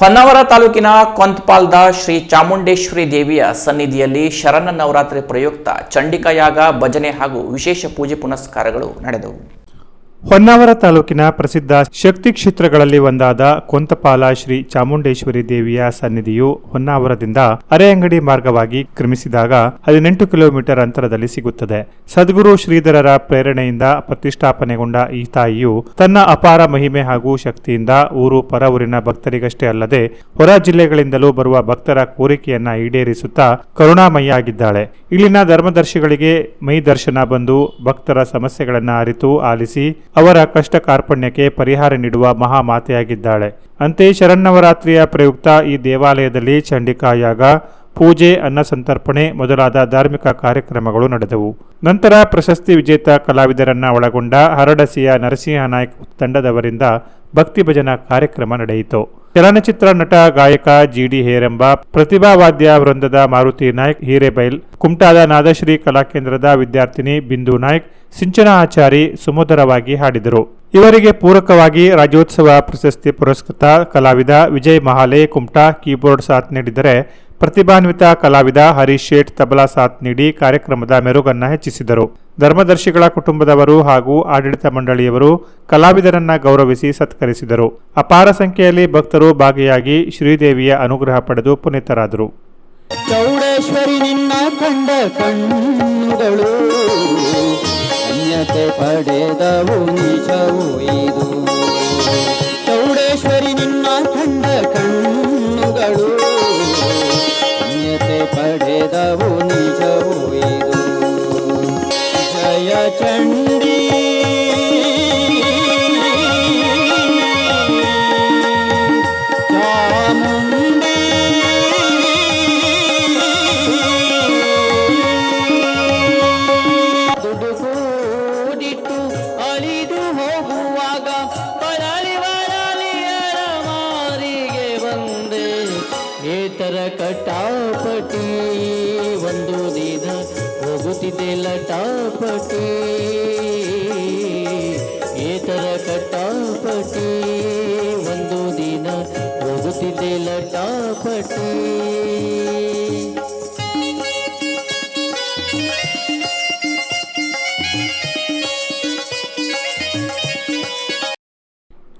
ಹೊನ್ನಾವರ ತಾಲೂಕಿನ ಕೊಂತ್ಪಾಲ್ದ ಶ್ರೀ ಚಾಮುಂಡೇಶ್ವರಿ ದೇವಿಯ ಸನ್ನಿಧಿಯಲ್ಲಿ ಶರಣ ನವರಾತ್ರಿ ಪ್ರಯುಕ್ತ ಚಂಡಿಕಾಯಾಗ ಭಜನೆ ಹಾಗೂ ವಿಶೇಷ ಪೂಜೆ ಪುನಸ್ಕಾರಗಳು ನಡೆದವು. ಹೊನ್ನಾವರ ತಾಲೂಕಿನ ಪ್ರಸಿದ್ಧ ಶಕ್ತಿ ಕ್ಷೇತ್ರಗಳಲ್ಲಿ ಒಂದಾದ ಕೊಂತಪಾಲ ಶ್ರೀ ಚಾಮುಂಡೇಶ್ವರಿ ದೇವಿಯ ಸನ್ನಿಧಿಯು ಹೊನ್ನಾವರದಿಂದ ಅರೆಯಂಗಡಿ ಮಾರ್ಗವಾಗಿ ಕ್ರಮಿಸಿದಾಗ ಹದಿನೆಂಟು ಕಿಲೋಮೀಟರ್ ಅಂತರದಲ್ಲಿ ಸಿಗುತ್ತದೆ. ಸದ್ಗುರು ಶ್ರೀಧರರ ಪ್ರೇರಣೆಯಿಂದ ಪ್ರತಿಷ್ಠಾಪನೆಗೊಂಡ ಈ ತಾಯಿಯು ತನ್ನ ಅಪಾರ ಮಹಿಮೆ ಹಾಗೂ ಶಕ್ತಿಯಿಂದ ಊರು ಪರ ಊರಿನ ಭಕ್ತರಿಗಷ್ಟೇ ಅಲ್ಲದೆ ಹೊರ ಜಿಲ್ಲೆಗಳಿಂದಲೂ ಬರುವ ಭಕ್ತರ ಕೋರಿಕೆಯನ್ನ ಈಡೇರಿಸುತ್ತಾ ಕರುಣಾಮಯ ಆಗಿದ್ದಾಳೆ ಇಲ್ಲಿನ ಧರ್ಮದರ್ಶಿಗಳಿಗೆ ಮೈ ದರ್ಶನ ಬಂದು ಭಕ್ತರ ಸಮಸ್ಯೆಗಳನ್ನು ಅರಿತು ಆಲಿಸಿ ಅವರ ಕಷ್ಟ ಕಾರ್ಪಣ್ಯಕ್ಕೆ ಪರಿಹಾರ ನೀಡುವ ಮಹಾಮಾತೆಯಾಗಿದ್ದಾಳೆ. ಅಂತೆ ಶರನ್ನವರಾತ್ರಿಯ ಪ್ರಯುಕ್ತ ಈ ದೇವಾಲಯದಲ್ಲಿ ಚಂಡಿಕಾಯಾಗ ಪೂಜೆ, ಅನ್ನ ಸಂತರ್ಪಣೆ ಮೊದಲಾದ ಧಾರ್ಮಿಕ ಕಾರ್ಯಕ್ರಮಗಳು ನಡೆದವು. ನಂತರ ಪ್ರಶಸ್ತಿ ವಿಜೇತ ಕಲಾವಿದರನ್ನ ಒಳಗೊಂಡ ಹರಡಸಿಯ ನರಸಿಂಹ ನಾಯ್ಕ್ ತಂಡದವರಿಂದ ಭಕ್ತಿ ಭಜನಾ ಕಾರ್ಯಕ್ರಮ ನಡೆಯಿತು. ಚಲನಚಿತ್ರ ನಟ, ಗಾಯಕ ಜಿಡಿ ಹೇರೆಂಬ ಪ್ರತಿಭಾವಾದ್ಯ ವೃಂದದ ಮಾರುತಿ ನಾಯ್ಕ್, ಹಿರೇಬೈಲ್, ಕುಮಟಾದ ನಾದಶ್ರೀ ಕಲಾಕೇಂದ್ರದ ವಿದ್ಯಾರ್ಥಿನಿ ಬಿಂದು ನಾಯ್ಕ್, ಸಿಂಚನ ಆಚಾರಿ ಸುಮಧುರವಾಗಿ ಹಾಡಿದರು. ಇವರಿಗೆ ಪೂರಕವಾಗಿ ರಾಜ್ಯೋತ್ಸವ ಪ್ರಶಸ್ತಿ ಪುರಸ್ಕೃತ ಕಲಾವಿದ ವಿಜಯ್ ಮಹಾಲೆ ಕುಮಟಾ ಕೀಬೋರ್ಡ್ ಸಾಥ್ ನೀಡಿದರೆ ಪ್ರತಿಭಾನ್ವಿತ ಕಲಾವಿದ ಹರೀಶ್ ಶೇಟ್ ತಬಲಾ ಸಾಥ್ ನೀಡಿ ಕಾರ್ಯಕ್ರಮದ ಮೆರುಗನ್ನ ಹೆಚ್ಚಿಸಿದರು. ಧರ್ಮದರ್ಶಿಗಳ ಕುಟುಂಬದವರು ಹಾಗೂ ಆಡಳಿತ ಮಂಡಳಿಯವರು ಕಲಾವಿದರನ್ನ ಗೌರವಿಸಿ ಸತ್ಕರಿಸಿದರು. ಅಪಾರ ಸಂಖ್ಯೆಯಲ್ಲಿ ಭಕ್ತರು ಭಾಗಿಯಾಗಿ ಶ್ರೀದೇವಿಯ ಅನುಗ್ರಹ ಪಡೆದು ಪುನೀತರಾದರು. ಪಡೆದವು ನಿಜವು ಇದು. ಚೌಡೇಶ್ವರಿ ನಿನ್ನ ಕಂಡ ಕಣ್ಣುಗಳು. ಅನ್ಯತೆ ಪಡೆದವು ನಿಜವು ಇದು. ಜಯ ಚಂಡಿ ಏತರ ಕಟಾಪಟಿ. ಒಂದು ದಿನ ಹೋಗುತ್ತಿದೆ ಲಟಾಪಟಿ. ಏತರ ಕಟಾಪಟಿ. ಒಂದು ದಿನ ಹೋಗುತ್ತಿದೆ ಲಟಾಪಟಿ.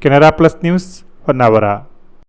Canara plus news Honnavar.